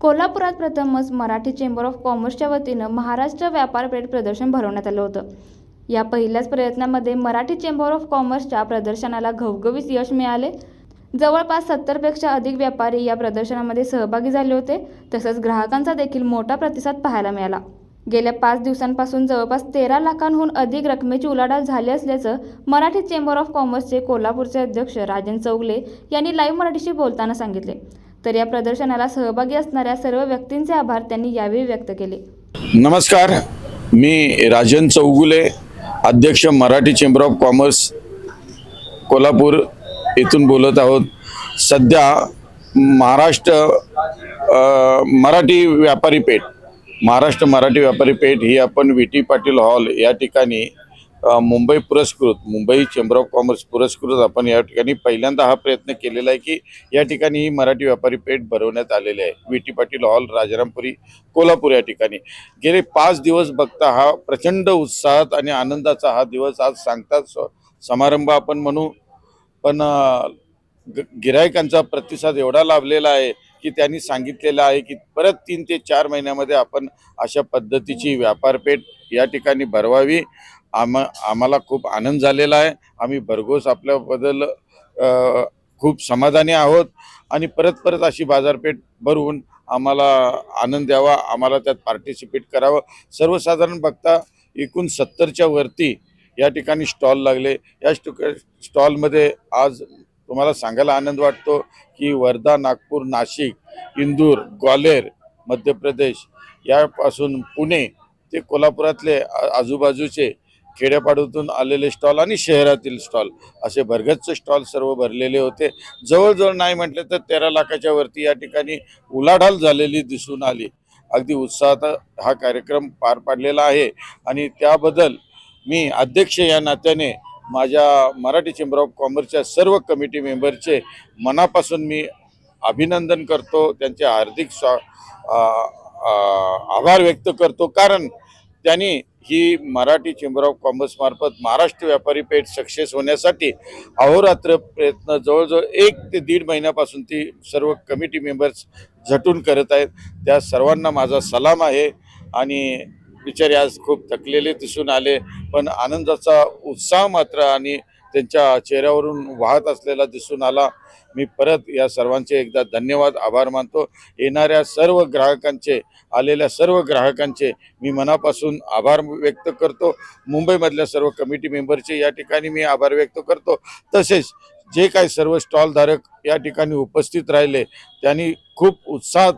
कोल्हापुरात प्रथमच Marathi chamber of कॉमर्सच्या वतीनं महाराष्ट्र व्यापार पेठ प्रदर्शन भरवण्यात आलं होतं. या पहिल्याच प्रयत्नामध्ये मराठी चेंबर ऑफ कॉमर्सच्या प्रदर्शनाला घवघवीत यश मिळाले. जवळपास सत्तरपेक्षा अधिक व्यापारी या प्रदर्शनामध्ये सहभागी झाले होते. तसंच ग्राहकांचा देखील मोठा प्रतिसाद पाहायला मिळाला. गेल्या पाच दिवसांपासून जवळपास तेरा लाखांहून अधिक रकमेची उलाढाल झाली असल्याचं मराठी चेंबर ऑफ कॉमर्सचे कोल्हापूरचे अध्यक्ष राजन चौगले यांनी लाईव्ह मराठीशी बोलताना सांगितले. तर या प्रदर्शनाला सहभागी असणाऱ्या सर्व व्यक्तींचे आभार त्यांनी यावेळी व्यक्त केले. नमस्कार. मी राजन चौगुले अध्यक्ष Marathi chamber of commerce Kolhapur येथून बोलत आहोत. सध्या महाराष्ट्र मराठी व्यापारी पेठ महाराष्ट्र मराठी व्यापारी पेठ ही आपण व्ही टी पाटील हॉल या ठिकाणी मुंबई पुरस्कृत मुंबई चेंबर ऑफ कॉमर्स पुरस्कृत आपण या ठिकाणी पहिल्यांदा हा प्रयत्न केलेला आहे की या ठिकाणी ही मराठी व्यापारी पेठ भरवण्यात आलेली आहे. V T Patil hall Rajarampuri Kolhapur या ठिकाणी. गेले पाच दिवस बघता हा प्रचंड उत्साहात आणि आनंदाचा हा दिवस आज सांगतात स- समारंभ आपण म्हणू. पण ग- गिरायकांचा प्रतिसाद एवढा लाभलेला आहे की त्यांनी सांगितलेलं आहे की परत तीन ते चार महिन्यामध्ये आपण अशा पद्धतीची व्यापारपेठ या ठिकाणी भरवावी. आम आम्हाला खूप आनंद झालेला आहे. आम्ही भरघोस आपल्याबद्दल खूप समाधानी आहोत. आणि परत परत अशी बाजारपेठ भरवून आम्हाला आनंद द्यावा. आम्हाला त्यात पार्टिसिपेट करावं. सर्वसाधारण बघता एकूण सत्तरच्या वरती या ठिकाणी स्टॉल लागले. या स्टॉलमध्ये आज तुम्हाला सांगायला आनंद वाटतो की वर्धा नागपूर नाशिक इंदूर ग्वाल्हेर मध्य प्रदेश यापासून पुणे ते कोल्हापुरातले आजूबाजूचे खेड्यापाडूतून आलेले स्टॉल आणि शहरातील स्टॉल असे भरगच्च स्टॉल सर्व भरलेले होते. जवळजवळ नाही म्हटलं तर तेरा लाखाच्या वरती या ठिकाणी उलाढाल झालेली दिसून आली. अगदी उत्साहात हा कार्यक्रम पार पाडलेला आहे आणि त्याबद्दल मी अध्यक्ष या नात्याने माझ्या मराठी चेंबर ऑफ कॉमर्सच्या सर्व कमिटी मेंबरचे मनापासून मी अभिनंदन करतो. त्यांचे हार्दिक स्वा आभार व्यक्त करतो. कारण त्यांनी ही मराठी चेंबर ऑफ कॉमर्समार्फत महाराष्ट्र व्यापारी पेठ सक्सेस होण्यासाठी अहोरात्र प्रयत्न जवळजवळ एक ते दीड महिन्यापासून ती सर्व कमिटी मेंबर्स झटून करत आहेत. त्या सर्वांना माझा सलाम आहे. आणि बिचारे आज खूप थकलेले दिसून आले पण आनंदाचा उत्साह मात्र आणि त्यांच्या चेहऱ्यावरून वाहत असलेला दिसून आला. मी परत या सर्वांचे एकदा धन्यवाद आभार मानतो. येणाऱ्या सर्व ग्राहकांचे आलेल्या सर्व ग्राहकांचे मी मनापासून आभार व्यक्त करतो. मुंबईमधल्या सर्व कमिटी मेंबरचे या ठिकाणी मी आभार व्यक्त करतो. तसेच जे काही सर्व स्टॉलधारक या ठिकाणी उपस्थित राहिले त्यांनी खूप उत्साहात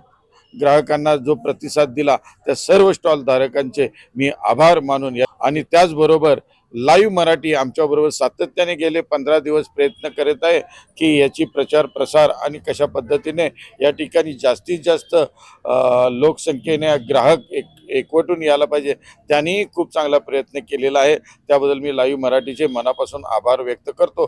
ग्राहकांना जो प्रतिसाद दिला त्या सर्व स्टॉल धारकांचे मी आभार मानून या आणि त्याचबरोबर लाईव्ह मराठी आमच्याबरोबर सातत्याने गेले पंधरा दिवस प्रयत्न करत आहे की याची प्रचार प्रसार आणि कशा पद्धतीने या ठिकाणी जास्तीत जास्त लोकसंख्येने ग्राहक एक एकवटून यायला पाहिजे त्यांनीही खूप चांगला प्रयत्न केलेला आहे. त्याबद्दल मी लाईव्ह मराठीचे मनापासून आभार व्यक्त करतो.